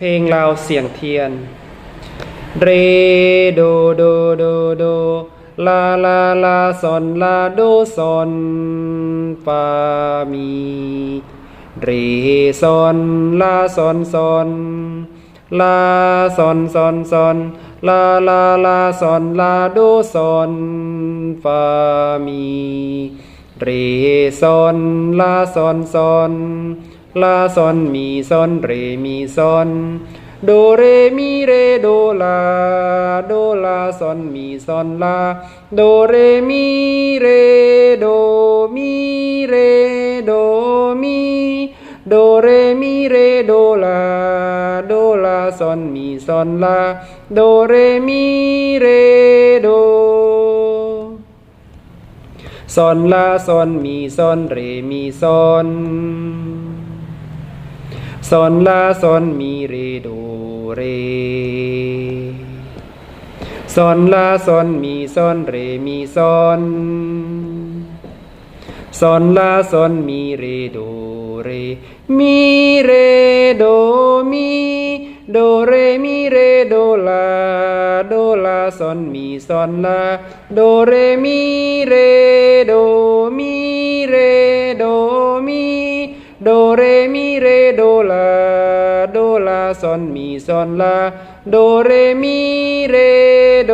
เพลงลาวเสียงเทียน เรโดโดโดโดลาลาลาซอนลาโดซอนฟามีเรซอนลาซอนซอนลาซอนซอนซอนลาลาลาซอนลาโดซอนฟามีเรซอนลาซอนซอน ลาซอนมีซอนเรมีซอนโดเรมีเรโดลา โดลาซอนมีซอนลา โดเรมีเรโดมีเรโดมีโดเรมีเรโดลา โดลาซอนมีซอนลา โดเรมีเรโดซอนลาซอนมีซอนเรมีซอน ซอนลาซอนมีเรโดเรซอนลาซอนมีซอนเรมีซอนซอนลาซอนมีเรโดเรมีเรโดมีโดเรมีเรโดลาโดลาซอนมีซอนลาโดเรมีเรโดมีเรโดมีโดเรมีเรโดลาโดลาซอนมีซอนลาโดเรมีเรโด